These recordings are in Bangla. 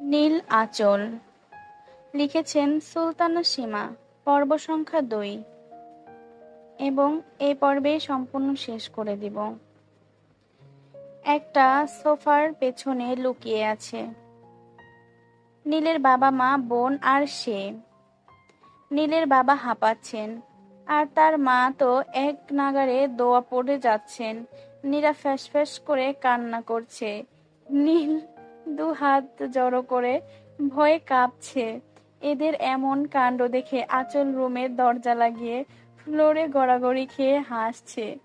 নীল আঁচল। লিখেছেন সুলতানা সীমা, পর্ব সংখ্যা দুই। এবং এই পর্বে সম্পূর্ণ শেষ করে দিব। একটা সোফার পেছনে লুকিয়ে আছে। নীলের বাবা মা, বোন আর সে। নীলের বাবা হাঁপাচ্ছেন, আর তার মা তো এক নাগারে দোয়া পড়ে যাচ্ছেন। নীরা ফ্যাস ফ্যাস করে কান্না করছে। নীল দু হাত জড়ো করে ভয়ে কাঁপছে। এদের এমন কাণ্ড দেখে আচল রুমের দরজা লাগিয়ে ফ্লোরে গড়াগড়ি খেয়ে হাসছে।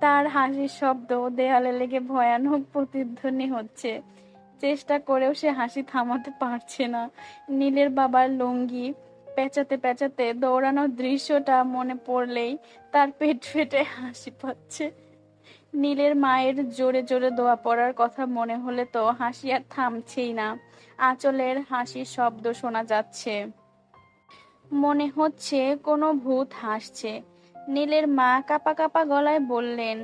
তার হাসির শব্দ দেয়ালে লেগে ভয়ানক প্রতিধ্বনি হচ্ছে। চেষ্টা করেও সে হাসি থামাতে পারছে না। নীলের বাবার লুঙ্গি পেঁচাতে পেঁচাতে দৌড়ানোর দৃশ্যটা মনে পড়লেই তার পেট ফেটে হাসি পাচ্ছে। নীলের মায়ের জোরে জোরে দোয়া পড়ার কথা মনে হলে তো হাসি আর থামছেই না। আঁচলের হাসির শব্দ শোনা যাচ্ছে। মনে হচ্ছে কোনো ভূত হাসছে। নীলের মা কাপা কাপা গলায় বললেন,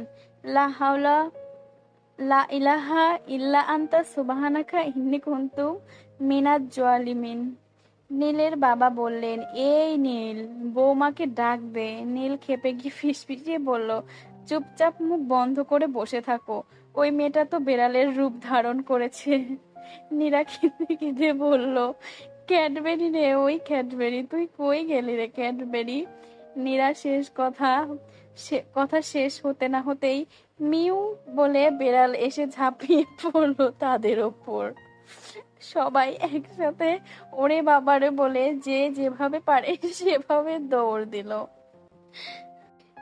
লা হাওলা, লা ইলাহা ইল্লা আন্তা, সুবাহানাকা ইন্নি কুন্তু মিনাজ জোয়ালিমিন নীলের বাবা বললেন, এই নীল, বৌমাকে ডাক দে নীল খেপে গিয়ে ফিসফিসিয়ে বলল চুপচাপ মুখ বন্ধ করে বসে থাকো। ওই মেয়েটা তো বেড়ালের রূপ ধারণ করেছে। নীরা কেঁদে কেঁদে বলল, ক্যাডবেরি রে, ওই ক্যাডবেরি, তুই কই গেলি রে ক্যাডবেরি? নীরা শেষ কথা কথা শেষ হতে না হতেই মিউ বলে বেড়াল এসে ঝাঁপিয়ে পড়ল তাদের ওপর। সবাই একসাথে ওরে বাবারে বলে যে যেভাবে পারে সেভাবে দৌড় দিল।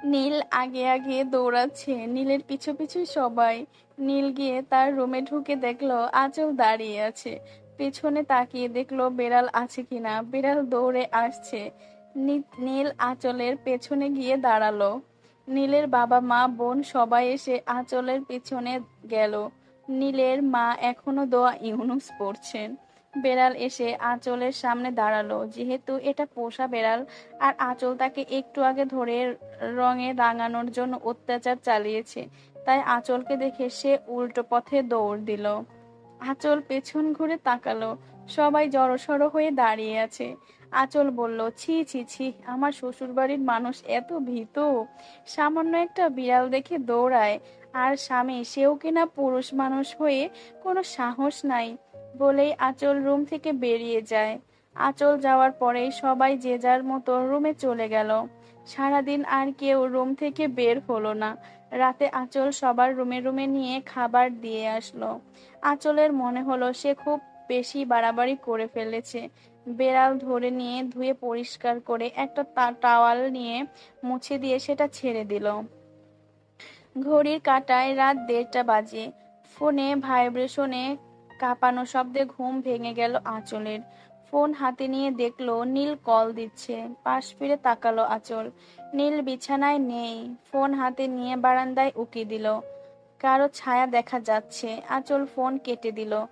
নীল আগে আগে দৌড়াচ্ছে। নীলের পিছু পিছু সবাই নীল গিয়ে তার রুমে ঢুকে দেখল আঁচল দাঁড়িয়ে আছে। পেছনে তাকিয়ে দেখল বেড়াল আছে কিনা। বেড়াল দৌড়ে আসছে। নীল আঁচলের পেছনে গিয়ে দাঁড়াল। নীলের বাবা, মা, বোন সবাই এসে আঁচলের পেছনে গেল। নীলের মা এখনও দোয়া ইউনুস পড়ছেন। বেড়াল এসে আঁচলের সামনে দাঁড়াল। যেহেতু এটা পোষা বেড়াল, আর আঁচল তাকে একটু আগে ধরে রঙে রাঙানোর জন্য অত্যাচার চালিয়েছে, তাই আঁচলকে দেখে সে উল্টো পথে দৌড় দিল। আঁচল পেছন ঘুরে তাকালো, সবাই জড়সড় হয়ে দাঁড়িয়ে আছে। আঁচল বলল, ছি ছি ছি, আমার শ্বশুরবাড়ির মানুষ এত ভীত। সামান্য একটা বিড়াল দেখে দৌড়ায়, আর স্বামী সেও কিনা পুরুষ মানুষ হয়ে কোনো সাহস নাই। বলেই আঁচল রুম থেকে বেরিয়ে যায়। আঁচল যাওয়ার পরেই সবাই যে যার মতো রুমে চলে গেল। সারাদিন আর কেউ রুম থেকে বের হলো না। রাতে আঁচল সবার রুমে রুমে নিয়ে খাবার দিয়ে আসলো। আঁচলের মনে হলো সে খুব বেশি বাড়াবাড়ি করে ফেলেছে। বেড়াল ধরে নিয়ে ধুয়ে পরিষ্কার করে একটা টাওয়াল নিয়ে মুছে দিয়ে সেটা ছেড়ে দিল। ঘড়ির কাঁটায় রাত দেড়টা বাজে। ফোনে ভাইব্রেশনে কাঁপানো শব্দে ঘুম ভেঙে গেল আঁচলের। ফোন হাতে নিয়ে দেখল, নীল কল দিচ্ছে। পাশ ফিরে তাকালো আঁচল। নীল বিছানায় নেই। ফোন হাতে নিয়ে বারান্দায় উকি দিল। কারও ছায়া দেখা যাচ্ছে। আঁচল ফোন কেটে দিল।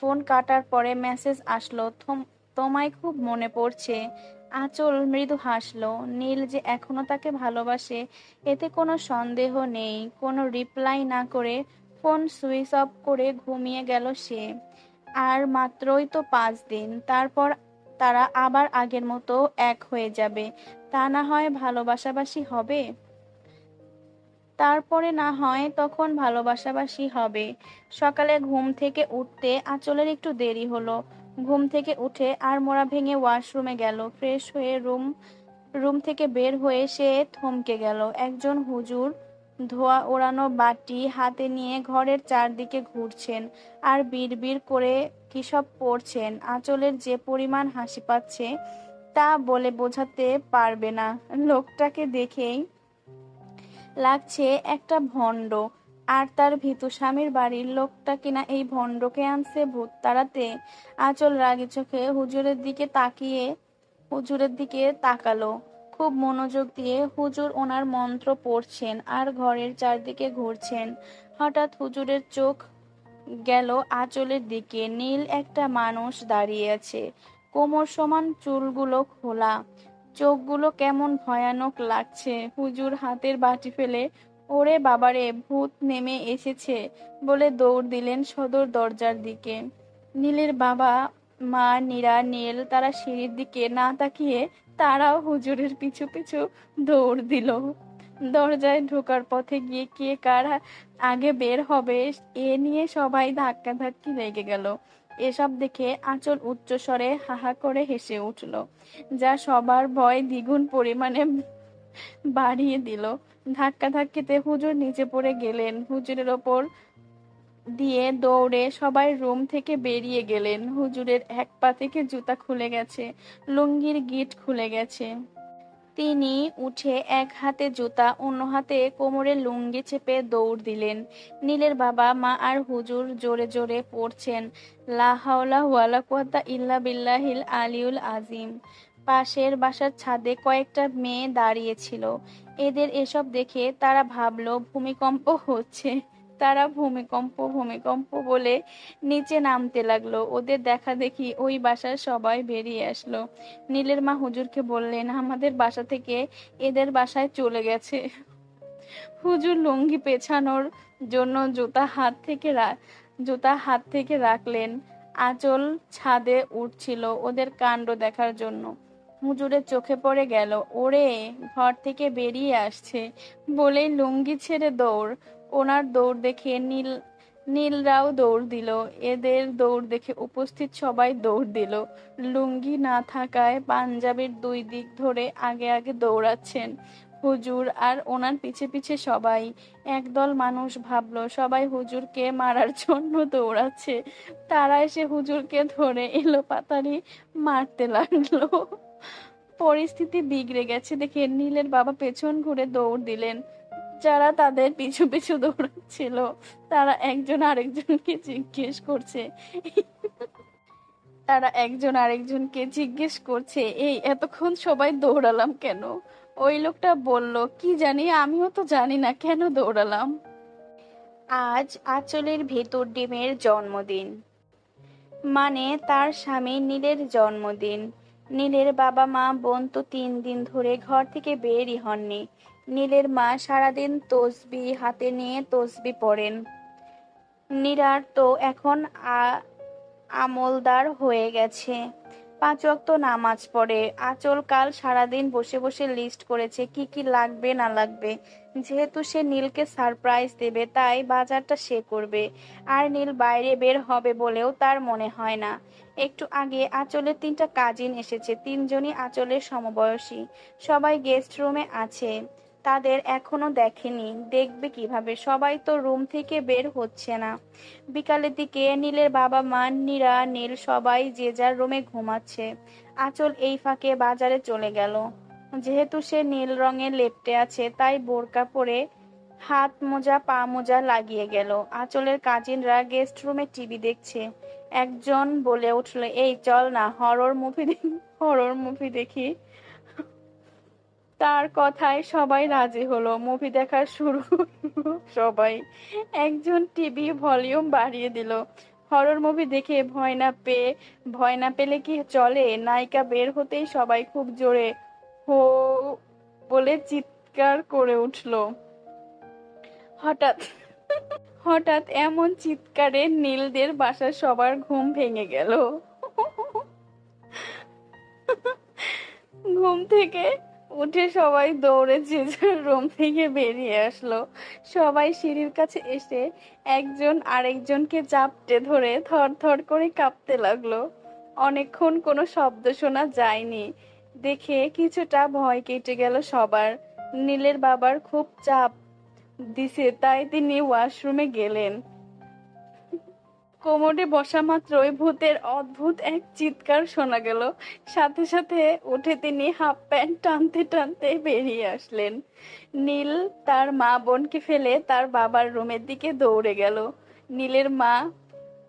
ফোন কাটার পরে মেসেজ আসলো, "থম- তোমায় খুব মনে পড়ছে। আঁচল মৃদু হাসলো। নীল যে এখনও তাকে ভালোবাসে, এতে কোনো সন্দেহ নেই। কোনো রিপ্লাই না করে ফোন সুইচ অফ করে ঘুমিয়ে গেল সে। আর মাত্রই তো পাঁচ দিন, তারপর তারা আবার আগের মতো এক হয়ে যাবে। তা না হয় ভালোবাসাবাসি হবে? তারপরে না হয় তখন ভালোবাসাবাসি হবে। সকালে ঘুম থেকে উঠতে আঁচলের একটু দেরি হলো। ঘুম থেকে উঠে আর মোড়া ভেঙে ওয়াশরুমে গেল। ফ্রেশ হয়ে রুম রুম থেকে বের হয়ে সে থমকে গেল। একজন হুজুর ধোয়া ওড়ানো বাটি হাতে নিয়ে ঘরের চারদিকে ঘুরছেন আর বিড়বিড় করে কিসব পড়ছেন, আঁচলের যে পরিমাণ হাসি পাচ্ছে তা বলে বোঝাতে পারবে না। লোকটাকে দেখেই লাগছে একটা ভণ্ড, আর তার ভীতু স্বামীর বাড়ির লোকটা কিনা এই ভণ্ডকে আনছে ভূত তাড়াতে। আঁচল রাগি চোখে হুজুরের দিকে তাকিয়ে, হুজুরের দিকে তাকালো। খুব মনোযোগ দিয়ে হুজুর ওনার মন্ত্র পড়ছেন আর ঘরের চারদিকে ঘুরছেন। হঠাৎ হুজুরের চোখ গেল আঁচলের দিকে, নীল একটা মানুষ দাঁড়িয়ে আছে। কোমর সমান, চুলগুলো খোলা। চোখগুলো কেমন ভয়ানক লাগছে। হুজুর হাতের বাটি ফেলে, ওরে বাবারে, ভূত নেমে এসেছে, বলে দৌড় দিলেন সদর দরজার দিকে। নীলের বাবা, মা, নীরা, নীল, তারা সিঁড়ির দিকে না তাকিয়ে তারাও হুজুরের পিছু পিছু দৌড় দিল। দরজায় ঢোকার পথে গিয়ে কে কার আগে বের হবে এ নিয়ে সবাই ধাক্কাধাক্কি লেগে গেল। এসব দেখে আঁচল উচ্চস্বরে হাহা করে হেসে উঠল, যা সবার ভয় দ্বিগুণ পরিমাণে বাড়িয়ে দিল। ধাক্কা ধাক্কিতে হুজুর নিচে পড়ে গেলেন। হুজুরের ওপর দিয়ে দৌড়ে সবাই রুম থেকে বেরিয়ে গেলেন। হুজুরের এক পা থেকে জুতা খুলে গেছে, লুঙ্গির গিট খুলে গেছে। তিনি উঠে এক হাতে জুতা, অন্য হাতে কোমরে লুঙ্গি চেপে দৌড় দিলেন। নীলের বাবা, মা আর হুজুর জোরে জোরে পড়ছেন ইল্লা বিল্লাহিল আলিউল আজিম। পাশের বাসার ছাদে কয়েকটা মেয়ে দাঁড়িয়েছিল এদের এসব দেখে তারা ভাবলো, ভূমিকম্প হচ্ছে। তারা ভূমিকম্প ভূমিকম্প বলে নিচে নামতে লাগল। ওদের দেখা দেখি ওই বাসার সবাই বেরিয়ে আসলো। নীলের মা হুজুরকে বললেন, আমাদের বাসা থেকে এদের বাসায় চলে গেছে। হুজুর লুঙ্গি পেছানোর জন্য জুতা হাত থেকে জুতা হাত থেকে রাখলেন। আঁচল ছাদে উঠছিল ওদের কাণ্ড দেখার জন্য। হুজুরের চোখে পড়ে গেল, ওরে, ঘর থেকে বেরিয়ে আসছে। বলেই লুঙ্গি ছেড়ে দৌড় ওনার দৌড় দেখে নীল, নীলরাও দৌড় দিল। এদের দৌড় দেখে উপস্থিত সবাই দৌড় দিল। লুঙ্গি না থাকায় পাঞ্জাবের দুই দিক ধরে আগে আগে দৌড়াচ্ছেন হুজুর আর ওনার পিছে পিছে সবাই। একদল মানুষ ভাবলো, সবাই হুজুরকে মারার জন্য দৌড়াচ্ছে। তারা এসে হুজুরকে ধরে এলো পাতারি মারতে লাগল। পরিস্থিতি বিগড়ে গেছে দেখে নীলের বাবা পেছন ঘুরে দৌড় দিলেন। যারা তাদের পিছু পিছু দৌড়াচ্ছিল, তারা একজন আরেকজনকে জিজ্ঞেস করছে। তারা একজন আরেকজনকে জিজ্ঞেস করছে, এই, এতক্ষণ সবাই দৌড়ালাম কেন? ওই লোকটা বলল, কি জানি, আমিও তো জানি না কেন দৌড়ালাম। আজ আঁচলের ভেতর ডিমের জন্মদিন। মানে তার স্বামী নীলের জন্মদিন। নীলের বাবা মা বোন তো তিন দিন ধরে ঘর থেকে বেরই হননি। নীলের মা সারাদিন তসবি হাতে নিয়ে তসবি পড়েন। নীরার তো এখন আমলদার হয়ে গেছে। পাঁচ ওয়াক্ত নামাজ পড়ে। আচল কাল সারাদিন বসে বসে লিস্ট করেছে কি কি লাগবে, না লাগবে। যেহেতু সে নীলকে সারপ্রাইজ দেবে, তাই বাজারটা সে করবে। আর নীল বাইরে বের হবে বলেও তার মনে হয় না। একটু আগে আঁচলের তিনটা কাজিন এসেছে, তিনজনই আঁচলের সমবয়সী। সবাই গেস্ট রুমে আছে। তাদের এখনও দেখেনি। দেখবে কীভাবে? সবাই তো রুম থেকে বের হচ্ছে না। বিকালের দিকে নীলের বাবা মা, নীরা, নীল সবাই যে যার রুমে ঘুমাচ্ছে। আঁচল এই ফাঁকে বাজারে চলে গেল। যেহেতু সে নীল রঙের লেপটে আছে, তাই বোরকা পরে হাত মোজা, পা মোজা লাগিয়ে গেল। আঁচলের কাজিনরা গেস্ট রুমে টিভি দেখছে। একজন বলে উঠল, এই চল না হরর মুভি হরর মুভি দেখি। তার কথায় সবাই রাজি হলো। মুভি দেখা শুরু সবাই। একজন টিভি ভলিউম বাড়িয়ে দিল। হরর মুভি দেখে ভয় না পেয়ে, ভয় না পেলে কি চলে? নায়িকা বের হতেই সবাই খুব জোরে হো বলে চিৎকার করে উঠল। হঠাৎ হঠাৎ এমন চিৎকারে নীলদের বাসার সবার ঘুম ভেঙে গেল। ঘুম থেকে উঠে সবাই দৌড়ে যে রুম থেকে বেরিয়ে আসলো। সবাই সিঁড়ির কাছে এসে একজন আরেকজনকে চাপটে ধরে থর থর করে কাঁপতে লাগল। অনেকক্ষণ কোনো শব্দ শোনা যায়নি। দেখে কিছুটা ভয় কেটে গেল সবার। নীলের বাবার খুব চাপ দিছে, তাই তিনি ওয়াশরুমে গেলেন। কোমরে বসা মাত্রই ভূতের অদ্ভুত এক চিৎকার শোনা গেল। সাথে সাথে উঠে তিনি হাফ প্যান্ট টানতে টানতে বেরিয়ে আসলেন। নীল তার মা বোনকে ফেলে তার বাবার রুমের দিকে দৌড়ে গেল। নীলের মা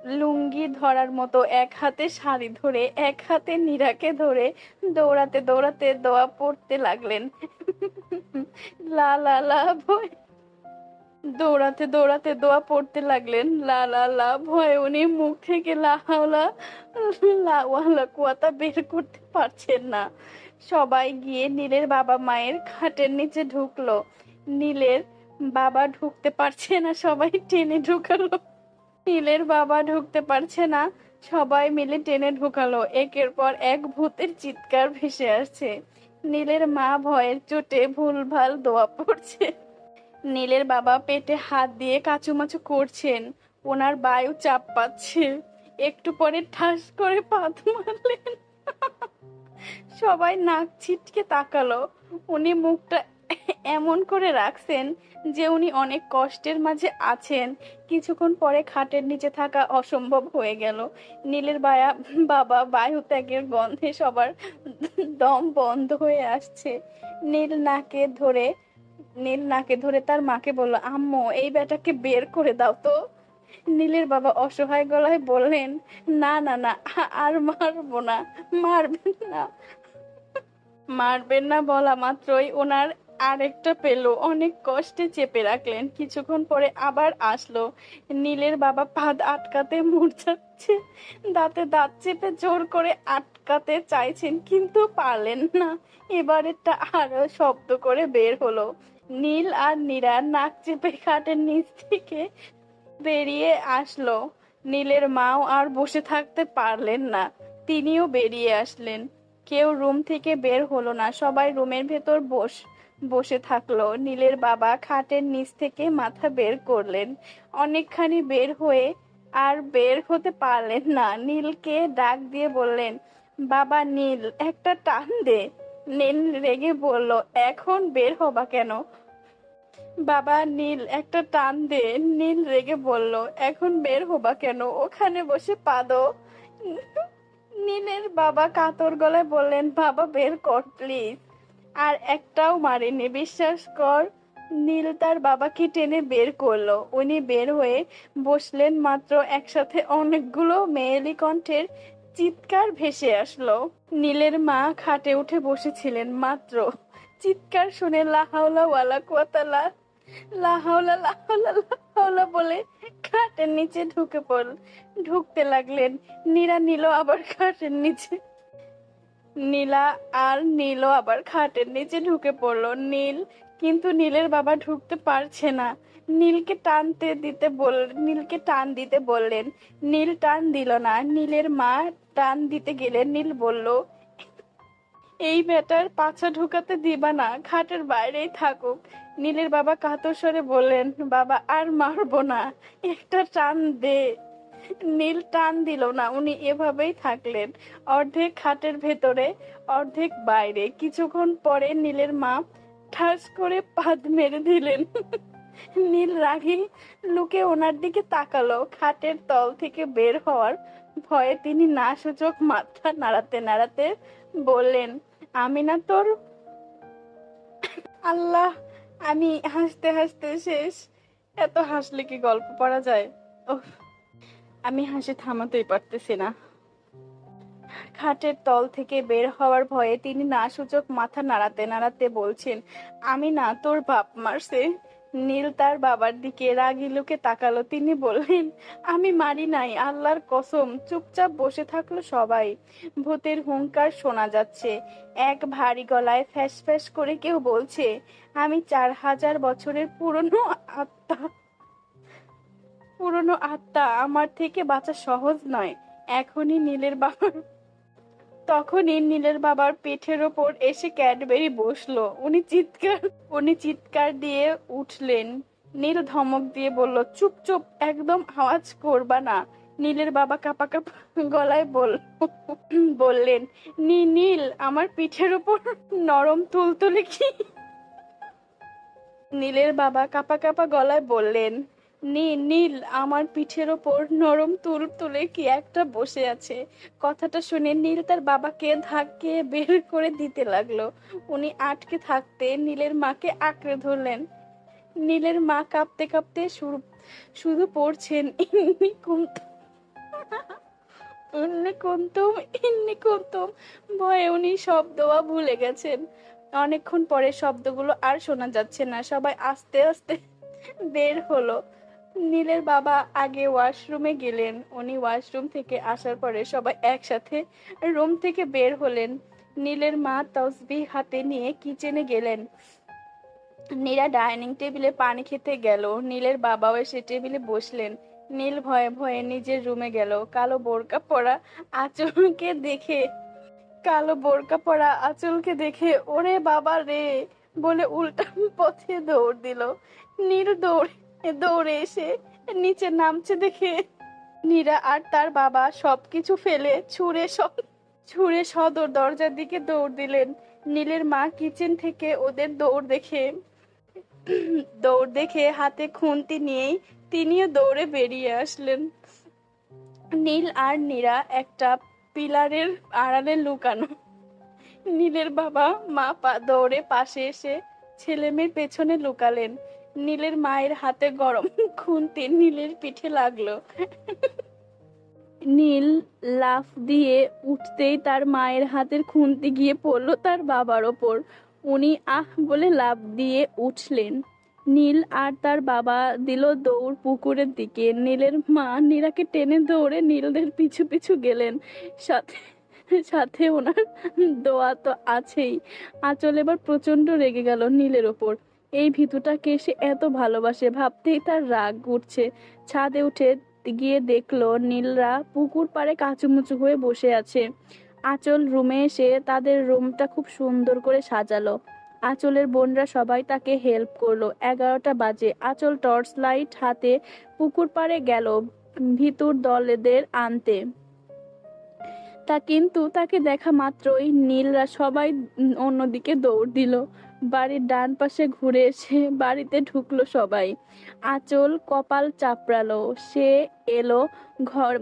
লুঙ্গি ধরার মতো এক হাতে শাড়ি ধরে, এক হাতে নীরাকে ধরে দৌড়াতে দৌড়াতে দোয়া পড়তে লাগলেন। লা লা লা ভয়। দৌড়াতে দৌড়াতে দোয়া পড়তে লাগলেন। লা লা লা, ভয়ে উনি মুখ থেকে লা হাওলা লা, ওয়ালা কুয়াতা বের করতে পারছেন না। সবাই গিয়ে নীলের বাবা মায়ের খাটের নিচে ঢুকলো। নীলের বাবা ঢুকতে পারছে না, সবাই টেনে ঢুকালো। নীলের বাবা ঢুকতে পারছে না, সবাই মিলে টেনে ঢুকালো। একের পর এক ভূতের চিৎকার ভেসে আসছে। নীলের মা ভয়ের চোটে ভুলভাল দোয়া পড়ছে। নীলের বাবা পেটে হাত দিয়ে কাচুমাচু করছেন। ওনার বায়ু চাপ পাচ্ছে একটু পরে ঠাস করে পাত মারলেন। সবাই নাক ছিটকে তাকালো। উনি মুখটা এমন করে রাখছেন যে উনি অনেক কষ্টের মাঝে আছেন। কিছুক্ষণ পরে খাটের নিচে থাকা অসম্ভব হয়ে গেল। নীলের বায়া, বাবা বায়ু ত্যাগের গন্ধে সবার দম বন্ধ হয়ে আসছে। নীল নাকে ধরে নীল নাকে ধরে তার মাকে বলল, আম্মু, এই বেটাকে বের করে দাও তো। নীলের বাবা অসহায় গলায় বললেন, না না না, আর মারবো না, মারবেন না। মারবেন না বলা মাত্রই ওনার আরেকটা পেল। অনেক কষ্টে চেপে রাখলেন। কিছুক্ষণ পরে আবার আসলো। নীলের বাবা পাদ আটকাতে মূর্ছাচ্ছে দাঁতে দাঁত চেপে জোর করে আটকাতে চাইছেন, কিন্তু পারলেন না। এবারেরটা আরও শব্দ করে বের হলো। নীল আর নীরা নাক চেপে খাটের নিচ থেকে বেরিয়ে আসলো। নীলের মাও আর বসে থাকতে পারলেন না। তিনিও বেরিয়ে আসলেন। কেউ রুম থেকে বের হলো না। সবাই রুমের ভেতর বস বসে থাকল। নীলের বাবা খাটের নিচ থেকে মাথা বের করলেন। অনেকখানি বের হয়ে আর বের হতে পারলেন না। নীলকে ডাক দিয়ে বললেন, বাবা নীল, একটা টান দে। নীল রেগে বলল, এখন বের হবা কেন? বাবা নীল, একটা টান দে। নীল রেগে বলল, এখন বের হবা কেন? ওখানে বসে পাদো নীলের বাবা কাতর গলায় বললেন, বাবা বের কর, প্লিজ। আর একটাও মারেনি। বিশ্বাস কর, নীল তার বাবাকে টেনে বের করল। উনি বের হয়ে বসলেন মাত্র একসাথে অনেকগুলো মেয়েলি কণ্ঠের চিৎকার ভেসে আসলো। নীলের মা খাটে উঠে বসেছিলেন মাত্র। চিৎকার শুনে লাহাওলা ওয়ালা কোয়াতালা লাহাওলা লাহাওলা লাহাওলা বলে খাটের নিচে ঢুকে পড়ল ঢুকতে লাগলেন। নীরা নিল আবার খাটের নিচে। নীলা আর নীলও আবার খাটের নিচে ঢুকে পড়ল। নীল কিন্তু নীলের বাবা ঢুকতে পারছে না। নীলকে টানতে দিতে বল নীলকে টান দিতে বললেন। নীল টান দিল না। নীলের মা টান দিতে গেলে নীল বলল, এই বেটার পাছা ঢুকাতে দিবা না। খাটের বাইরেই থাকুক। নীলের বাবা কাতর স্বরে বললেন, বাবা, আর মারবো না। একটা টান দে। নীল টান দিল না, উনি এভাবেই থাকলেন। অর্ধেক খাটের ভেতরে, অর্ধেক বাইরে। কিছুক্ষণ পরে নীলের মা ঠাস করে পাদ মেরে দিলেন। নীল রাগী লুকে ওনার দিকে তাকালো। খাটের তল থেকে বের হওয়ার ভয়ে তিনি না সূচক মাথা নাড়াতে নাড়াতে বললেন, আমি না তোর আল্লাহ, আমি হাসতে হাসতে শেষ। এত হাসলে কি গল্প পড়া যায়? ওহ আমি হাসি থামাতেই পারতেছি না। খাটের তল থেকে বের হওয়ার ভয়ে তিনি না সূচক মাথা নাড়াতে নাড়াতে বলছেন, আমি না, তোর বাপ মারছে। নীল তার বাবার দিকে রাগি লোকে তাকালো। তিনি বললেন, আমি মারি নাই, আল্লাহর কসম, চুপচাপ বসে থাকল সবাই। ভূতের হুঙ্কার শোনা যাচ্ছে। এক ভারী গলায় ফ্যাস ফ্যাস করে কেউ বলছে, আমি চার হাজার বছরের পুরনো আত্মা। পুরনো আত্মা আমার থেকে বাঁচা সহজ নয়। এখনই নীলের বাবার তখনই নীলের বাবার পেটের ওপর এসে ক্যাডবেরি বসল। উনি চিৎকার উনি চিৎকার দিয়ে উঠলেন। নীল ধমক দিয়ে বলল, চুপ চুপ, একদম আওয়াজ করবা না। নীলের বাবা কাপা কাপা গলায় বল, বললেন, নী, নীল, আমার পিঠের ওপর নরম তুলতুলে কি? নীলের বাবা কাপা কাপা গলায় বললেন নীল, আমার পিঠের ওপর নরম তুল তুলে কি একটা বসে আছে। কথাটা শুনে নীল তার বাবাকে ধাক্কে বের করে দিতে লাগল। উনি আটকে থাকতে নীলের মাকে আঁকড়ে ধরলেন। নীলের মা কাঁপতে কাঁপতে শুরু, শুধু পড়ছেন, ইন্নি কুমতুম ইন্নি কুমতুম ইন্নি কুমতুম ভয়ে উনি সব দোয়া ভুলে গেছেন। অনেকক্ষণ পরে শব্দগুলো আর শোনা যাচ্ছে না। সবাই আস্তে আস্তে বের হলো। নীলের বাবা আগে ওয়াশরুমে গেলেন। উনি ওয়াশরুম থেকে আসার পরে সবাই একসাথে রুম থেকে বের হলেন। নীলের মা তসবি হাতে নিয়ে কিচেনে গেলেন। নীরা ডাইনিং টেবিলে পানি খেতে গেল। নীলের বাবাও এসে টেবিলে বসলেন। নীল ভয়ে ভয়ে নিজের রুমে গেল। কালো বোরকা পরা আঁচলকে দেখে, কালো বোরকা পরা আঁচলকে দেখে, ওরে বাবা রে! বলে উল্টা পথে দৌড় দিল। নীল দৌড়ে দৌড়ে এসে নিচে নামছে দেখে। নীরা আর তার বাবা সবকিছু ফেলে ছুঁড়ে ছুঁড়ে সদর দরজার দিকে দৌড় দিলেন। নীলের মা কিচেন থেকে ওদের দৌড় দেখে। দৌড় দেখে হাতে খুন্তি নিয়েই তিনিও দৌড়ে বেরিয়ে আসলেন। নীল আর নীরা একটা পিলারের আড়ালে লুকানো। নীলের বাবা মা দৌড়ে পাশে এসে ছেলে মেয়ের পেছনে লুকালেন। নীলের মায়ের হাতে গরম খুন্তি নীলের পিঠে লাগল। নীল লাফ দিয়ে উঠতেই তার মায়ের হাতের খুন্তি গিয়ে পড়ল তার বাবার ওপর। উনি আহ বলে লাফ দিয়ে উঠলেন। নীল আর তার বাবা দিল দৌড় পুকুরের দিকে। নীলের মা নীরাকে টেনে দৌড়ে নীলদের পিছু পিছু গেলেন। সাথে সাথে ওনার দোয়া তো আছেই। আঁচল এবার প্রচণ্ড রেগে গেল নীলের ওপর। এই ভিতুটাকে সে এত ভালোবাসে। ভাবতেই তার রাগ উঠছে। ছাদে উঠে গিয়ে দেখল নীলরা পুকুর পাড়ে কাচুমুচু হয়ে বসে আছে। আঁচল রুমে এসে তাদের রুমটা খুব সুন্দর করে সাজালো। আঁচলের বোনরা সবাই তাকে হেল্প করল। এগারোটা বাজে। আঁচল টর্চ লাইট হাতে পুকুর পাড়ে গেল ভিতুর দলেদের আনতে। তা কিন্তু তাকে দেখা মাত্রই নীলরা সবাই অন্যদিকে দৌড় দিল। বাড়ির ডান পাশে ঘুরে এসে বাড়িতে ঢুকলো সবাই। আঁচল কপাল চাপড়ালো। সে এলো ঘর,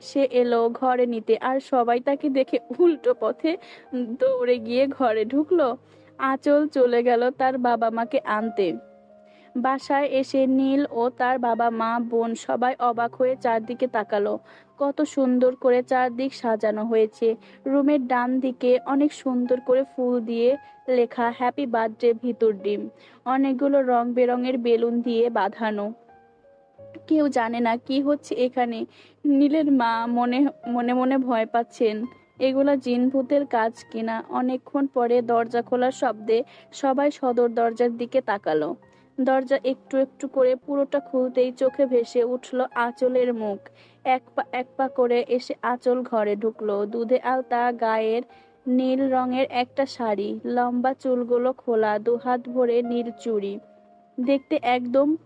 সে এলো ঘরে নিতে আর সবাই তাকে দেখে উল্টো পথে দৌড়ে গিয়ে ঘরে ঢুকলো। আঁচল চলে গেল তার বাবা মাকে আনতে। বাসায় এসে নীল ও তার বাবা মা, বোন সবাই অবাক হয়ে চারদিকে তাকালো। কত সুন্দর করে চারদিক সাজানো হয়েছে। রুমের ডান দিকে অনেক সুন্দর করে ফুল দিয়ে লেখা হ্যাপি বার্থডে ভিতর ডিম। অনেকগুলো রং বেরঙের বেলুন দিয়ে বাঁধানো। কেউ জানে না কি হচ্ছে এখানে। নীলের মা মনে মনে মনে ভয় পাচ্ছেন, এগুলা জিন ভূতের কাজ কিনা অনেকক্ষণ পরে দরজা খোলার শব্দে সবাই সদর দরজার দিকে তাকালো। দরজা একটু একটু করে পুরোটা খুলতেই চোখে ভেসে উঠল আঁচলের মুখ। এক পা এক পা করে এসে আঁচল ঘরে ঢুকলো। দুধে আলতা, গায়ের নীল রঙের একটা শাড়ি, লম্বা চুলগুলো খোলা, দুহাত ভরে নীল চুড়ি। দেখতে একদম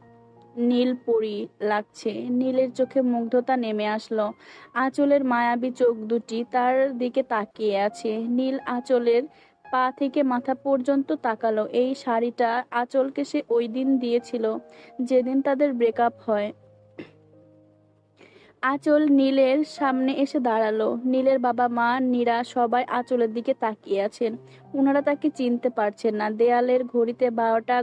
নীল পরি লাগছে। নীলের চোখে মুগ্ধতা নেমে আসলো। আঁচলের মায়াবী চোখ দুটি তার দিকে তাকিয়ে আছে। নীল আঁচলের পা থেকে মাথা পর্যন্ত তাকালো। এই শাড়িটা আঁচলকে সে ওই দিন দিয়েছিল, যেদিন তাদের ব্রেকআপ হয়। আঁচল নীলের সামনে এসে দাঁড়াল। নীলের বাবা মা, নীরা সবাই আঁচলের দিকে তাকিয়ে আছেন। ওনারা তাকে চিনতে পারছেন না। দেয়ালের ঘড়িতে বারোটা,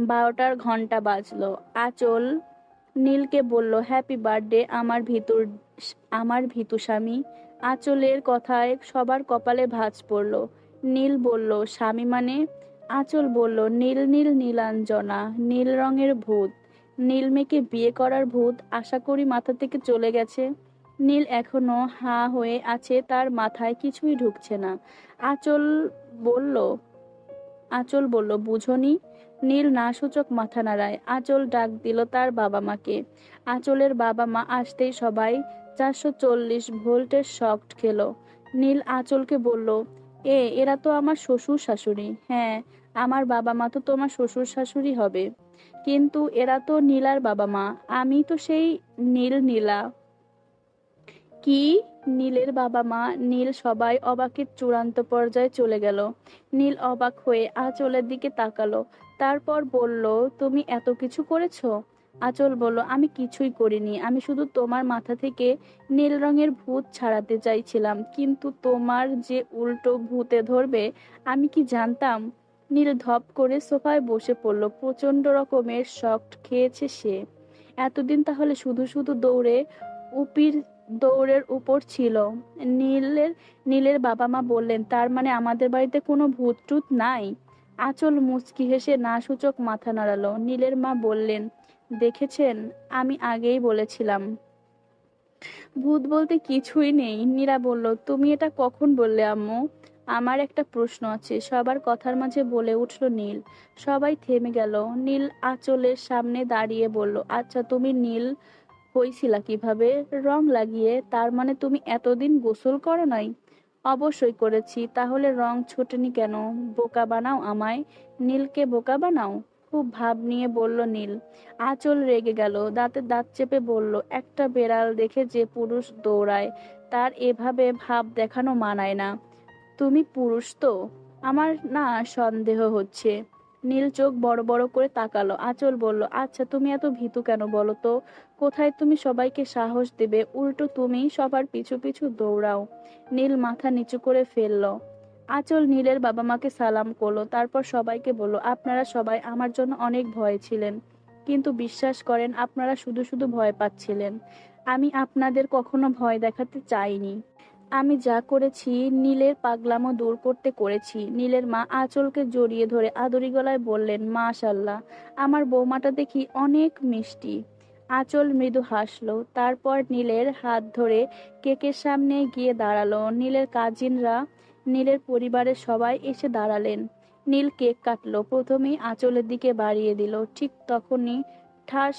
বারোটার ঘণ্টা বাজলো। আঁচল নীলকে বলল হ্যাপি বার্থডে আমার ভিতর, আমার ভিতু স্বামী। আঁচলের কথায় সবার কপালে ভাঁজ পড়ল। নীল বলল, স্বামী মানে? আঁচল বলল, নীল নীল, নীলাঞ্জনা। নীল রঙের ভূত। নীল মেয়েকে বিয়ে করার ভূত আশা করি মাথা থেকে চলে গেছে। নীল এখনও হা হয়ে আছে, তার মাথায় কিছুই ঢুকছে না। আঁচল বলল আঁচল বলল বুঝনি নীল না সূচক মাথা নাড়ায়। আঁচল ডাক দিল তার বাবা মাকে। আঁচলের বাবা মা আসতেই সবাই চারশো চল্লিশ ভোল্টের শকট খেলো। নীল আঁচলকে বলল, এ, এরা তো আমার শ্বশুর শাশুড়ি। হ্যাঁ আমার বাবা মা তো তোমার শ্বশুর শাশুড়ি হবে। কিন্তু এরা তো নীলার বাবা মা। আমি তো সেই নীল নীলা। কি? নীলের বাবা মা, নীল সবাই অবাকের চূড়ান্ত পর্যায়ে চলে গেল। নীল অবাক হয়ে আঁচলের দিকে তাকালো। তারপর বলল, তুমি এত কিছু করেছ? আঁচল বলল, আমি কিছুই করিনি। আমি শুধু তোমার মাথা থেকে নীল রঙের ভূত ছাড়াতে চাইছিলাম। কিন্তু তোমার যে উল্টো ভূতে ধরবে, আমি কি জানতাম? নীল ধপ করে সোফায় বসে পড়ল। প্রচণ্ড রকমের শক খেয়েছে সে। এতদিন তাহলে শুধু শুধু দৌড়ে, উপির দৌড়ের উপর ছিল। নীলের নীলের বাবা মা বললেন, তার মানে আমাদের বাড়িতে কোনো ভূত টুত নাই? আঁচল মুচকি হেসে না সূচক মাথা নাড়ালো। নীলের মা বললেন, দেখেছেন, আমি আগেই বলেছিলাম। ভূত বলতে কিছুই নেই। নীরা বলল, তুমি এটা কখন বললে, আম্মু? আমার একটা প্রশ্ন আছে। সবার কথার মাঝে বলে উঠল নীল। সবাই থেমে গেল। নীল আঁচলের সামনে দাঁড়িয়ে বলল আচ্ছা তুমি নীল হইছিলা কীভাবে? রং লাগিয়ে, তার মানে তুমি এতদিন গোসল করো নাই? অবশ্যই করেছি। তাহলে রং ছোটেনি কেন? বোকা বানাও আমায়। নীলকে বোকা বানাও? খুব ভাব নিয়ে বলল নীল। আঁচল রেগে গেল, দাঁতে দাঁত চেপে বলল, একটা বেড়াল দেখে যে পুরুষ দৌড়ায়, তার এভাবে ভাব দেখানো মানায় না। তুমি পুরুষ তো? আমার না সন্দেহ হচ্ছে। নীল চোখ বড় বড় করে তাকালো। আঁচল বলল আচ্ছা তুমি এত ভীতু কেন বলো তো? কোথায় তুমি সবাইকে সাহস দেবে? উল্টো তুমি সবার পিছু পিছু দৌড়াও। নীল মাথা নিচু করে ফেলল। আঁচল নীলের বাবা মাকে সালাম করল। তারপর সবাইকে বলল, আপনারা সবাই আমার জন্য অনেক ভয় ছিলেন। কিন্তু বিশ্বাস করেন, আপনারা শুধু শুধু ভয় পাচ্ছিলেন। আমি আপনাদের কখনো ভয় দেখাতে চাইনি। আমি যা করেছি, নীলের পাগলামো দূর করতে করেছি। নীলের মা আঁচলকে জড়িয়ে ধরে আদরি গলায় বললেন, মাশাল্লাহ, আমার বৌমাটা দেখি অনেক মিষ্টি। আঁচল মৃদু হাসলো। তারপর নীলের হাত ধরে কেকের সামনে গিয়ে দাঁড়াল। নীলের কাজিনরা, নীলের পরিবারের সবাই এসে দাঁড়ালেন। নীল কেক কাটলো। প্রথমেই আঁচলের দিকে বাড়িয়ে দিল। ঠিক তখনই ঠাস